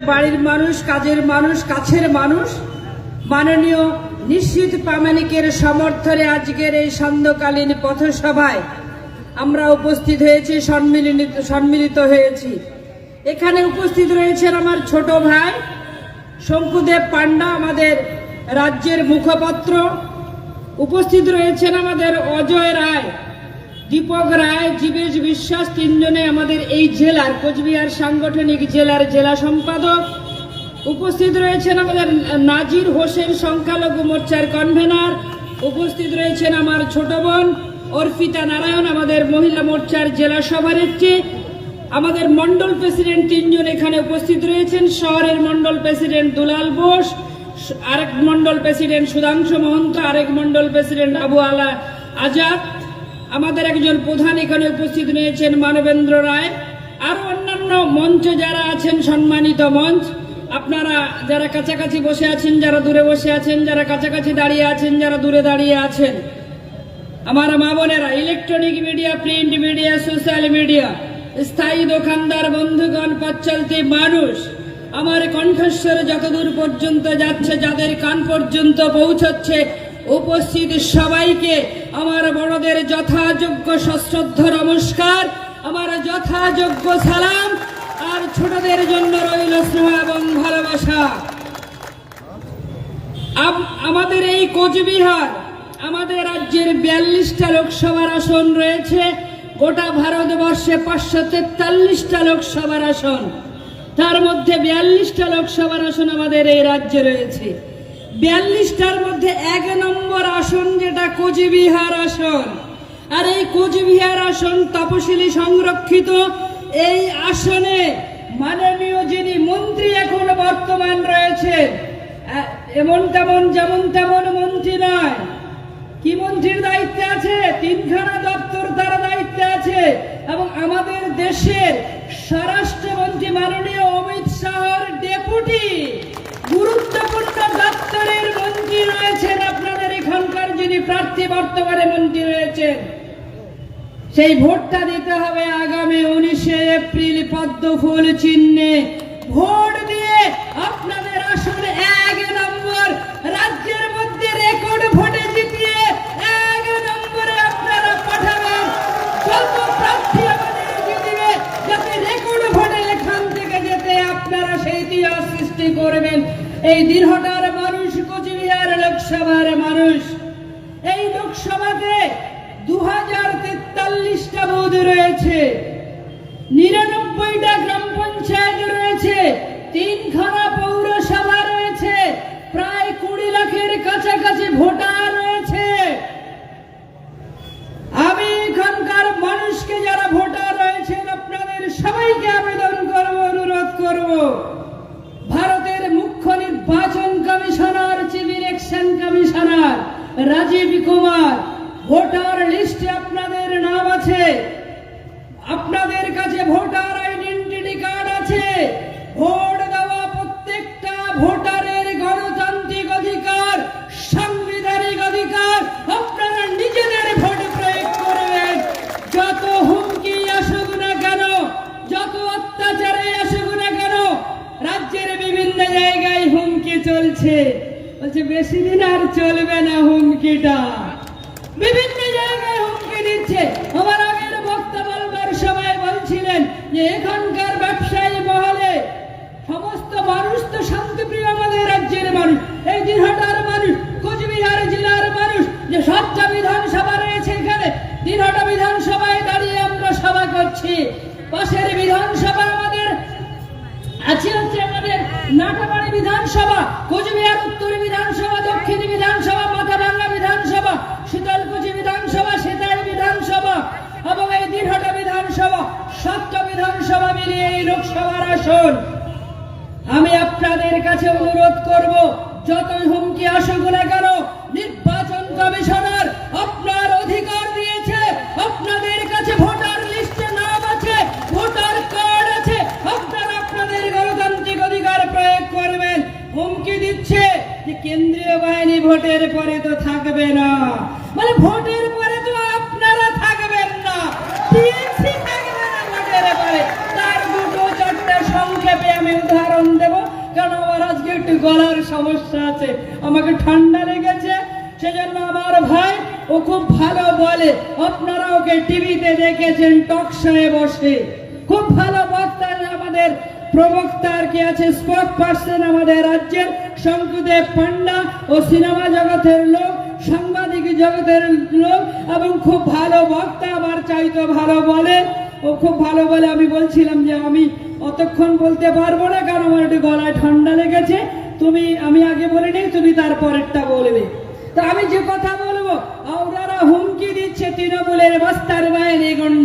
বাড়ির মানুষ, কাজের মানুষ, কাছের মানুষ, মাননীয় নিশ্চিত প্রামাণিকের সমর্থনে আজকের এই সান্ধ্যকালীন পথসভায় আমরা উপস্থিত হয়েছি, সম্মিলিত সম্মিলিত হয়েছি। এখানে উপস্থিত রয়েছেন আমার ছোট ভাই শঙ্কুদেব পান্ডা আমাদের রাজ্যের মুখপত্র। উপস্থিত রয়েছেন আমাদের অজয় রায়। দীপক রায়, জীবেশ বিশ্বাস তিনজনে আমাদের এই জেলার কোচবিহার সাংগঠনিক জেলার জেলা সম্পাদক। উপস্থিত রয়েছেন আমাদের নাজির হোসেন সংখ্যালঘু মোর্চার কনভেনার উপস্থিত রয়েছেন আমার ছোট বোন অর্পিতা নারায়ণ, আমাদের মহিলা মোর্চার জেলা সভানেত্রী। আমাদের মন্ডল প্রেসিডেন্ট তিনজন এখানে উপস্থিত রয়েছেন। শহরের মন্ডল প্রেসিডেন্ট দুলাল বোস, আরেক মন্ডল প্রেসিডেন্ট সুধাংশু মহন্ত, আরেক মন্ডল প্রেসিডেন্ট আবু আলা আজাদ। আমাদের একজন প্রধান এখানে উপস্থিত রয়েছেন মানবেন্দ্র রায়। আর অন্যান্য মঞ্চ যারা আছেন, সম্মানিত মঞ্চ, আপনারা যারা কাছাকাছি বসে আছেন, যারা দূরে বসে আছেন, যারা কাছাকাছি দাঁড়িয়ে আছেন, যারা দূরে দাঁড়িয়ে আছেন, আমার মা বোনেরা electronic media print media social media স্থায়ী দোকানদার, বন্ধুগণ পথ চলতি মানুষ, আমার কণ্ঠস্বর যতদূর পর্যন্ত যাচ্ছে, যাদের কান পর্যন্ত পৌঁছচ্ছে উপস্থিত সবাইকে আমার বড়দের যথাযোগ্য সশ্রদ্ধ নমস্কার, আমার যথাযোগ্য সালাম, আর ছোটদের জন্য রইল স্নেহ এবং ভালোবাসা। আমাদের এই কোচবিহার, আমাদের রাজ্যের বিয়াল্লিশটা লোকসভার আসন রয়েছে, গোটা ভারতবর্ষে পাঁচশো তেতাল্লিশটা লোকসভার আসন। তার মধ্যে বিয়াল্লিশটা লোকসভার আসন আমাদের এই রাজ্যে রয়েছে। বিয়াল্লিশটার মধ্যে এক নম্বর আসন যেটা কোচবিহার আসন। আর এই কোচবিহার আসন তপশিলি সংরক্ষিত। এই আসনে মাননীয় যিনি মন্ত্রী এখন বর্তমান রয়েছেন, এ- এমন তেমন যেমন তেমন মন্ত্রী নয়। কি মন্ত্রীর দায়িত্বে আছে? তিনখানা দপ্তর তার দায়িত্বে আছে। এবং আমাদের দেশের স্বরাষ্ট্রমন্ত্রী মাননীয় অমিত শাহর ডেপুটি। প্রার্থী বর্তমানে মন্ত্রী রয়েছেন সেই ভোটটা দিতে হবে আগামী উনিশে এপ্রিল পদ্ম ফুল চিহ্নে। ভোট দিয়ে আপনাদের আসলে এক নম্বর। রাজ্যের মধ্যে রেকর্ড ভোটে জিতিয়ে এক নম্বরে আপনারা পাঠাবেন। যত প্রার্থী আমাদের যাতে রেকর্ড ভোটে এখান থেকে যেতে আপনারা সেই ইতিহাস সৃষ্টি করবেন। এই দীর্ঘটার মানুষ কোচবিহার লোকসভার মানুষ। লোকসভাতে দু হাজার তেতাল্লিশটা বৌদি রয়েছে। রাজীব কুমার, ভোটার লিস্টে আপনাদের নাম আছে। আপনাদের কাছে ভোটার আইডেন্টিটি কার্ড আছে। ভোট দেওয়া প্রত্যেকটা ভোটারের গণতান্ত্রিক অধিকার, সাংবিধানিক অধিকার আপনারা নিজেদের ভোট প্রয়োগ করবেন। যত হুমকি আসুক না কেন, যত অত্যাচারে আসুক না কেন, রাজ্যের বিভিন্ন জায়গায় হুমকি চলছে। বলছে, বেশি দিন আর চলবে না হুমকিটা। বিভিন্ন জায়গায় হুমকি দিচ্ছে। আমার আগের বক্তব্য বলবার সময় বলছিলেন যে, এখানকার ব্যবসায়ী মহলে সমস্ত মানুষ তো শান্তিপ্রিয় আমাদের রাজ্যের মানুষ। এই দিনহাটার মানুষ, কোচবিহার জেলার মানুষ, যে সাতটা বিধানসভা রয়েছে এখানে দিনহাটা বিধানসভায় দাঁড়িয়ে আমরা সভা করছি। পাশের বিধানসভা আমাদের নাটাবাড়ি বিধানসভা, কোচবিহার উত্তর বিধানসভা, দক্ষিণ বিধানসভা, মাথাভাঙ্গা বিধানসভা, শীতলকুচি বিধানসভা, সেতাই বিধানসভা এবং এই দিনহাটা বিধানসভা সাতটা বিধানসভা মিলিয়ে এই লোকসভার আসন। আমি আপনাদের কাছে অনুরোধ করব যতই হুমকি আসুক না কেন, নির্বাচন কমিশনার ভোটের পরে তো থাকবে না। মানে ভোটের পরে তো আপনারা থাকবেন না। ভোটের পরে। তার দুটো সংক্ষেপে আমি উদাহরণ আজকে একটু গলার সমস্যা আছে? আমাকে ঠান্ডা লেগেছে আমার ভাই, ও খুব ভালো বলে। আপনারা ওকে টিভিতে দেখেছেন, টক শোয়ে বসে। খুব ভালো বক্তা আমাদের প্রবক্তা আর কি আছে? স্পোক পার্সন আমাদের রাজ্যের শঙ্কুদেব পান্ডা ও সিনেমা জগতের লোক, সাংবাদিক জগতের লোক এবং খুব ভালো বক্তা, আমার চাইতো ভালো বলে। ও খুব ভালো বলে, আমি বলছিলাম যে আমি অতক্ষণ বলতে পারব না, কারণ আমার একটু গলায় ঠান্ডা লেগেছে। তুমি, আমি আগে বলে নিই, তুমি তারপরেরটা বলবে তা আমি যে কথা বলব ওনারা হুমকি দিচ্ছে তৃণমূলের বস্তার বাহিনী গন্ডা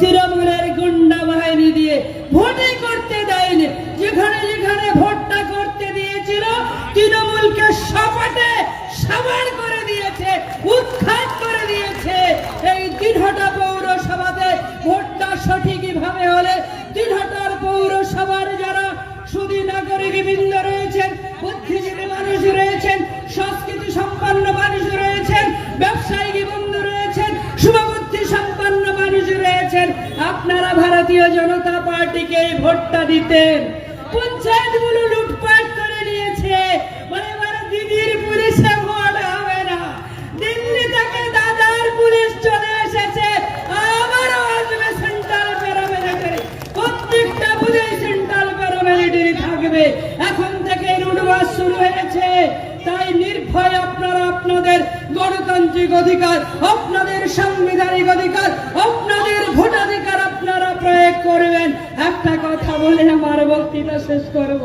তৃণমূলের গুন্ডা বাহিনী দিয়ে ভোটে করতে দেয়নি। যেখানে যেখানে ভোটটা করতে দিয়েছিল, তৃণমূলকে সপাটে সাবার করে দিয়েছে, উৎখাত করে দিয়েছে। এই দিনহাটা ভারতীয় জনতা পার্টিকে এই ভোটটা দিতেন। পঞ্চায়েতগুলো লুটপাট করে নিয়েছে। দিদির পুলিশে ভোট হবে না। দিল্লি থেকে দাদার পুলিশ চলে এসেছে। থাকবে। এখন থেকে শুরু হয়েছে। তাই নির্ভয় আপনারা আপনাদের গণতান্ত্রিক অধিকার, আপনাদের সাংবিধানিক অধিকার, আপনাদের ভোটাধিকার প্রয়োগ করবেন। একটা কথা বলে আমার বক্তৃতা শেষ করব।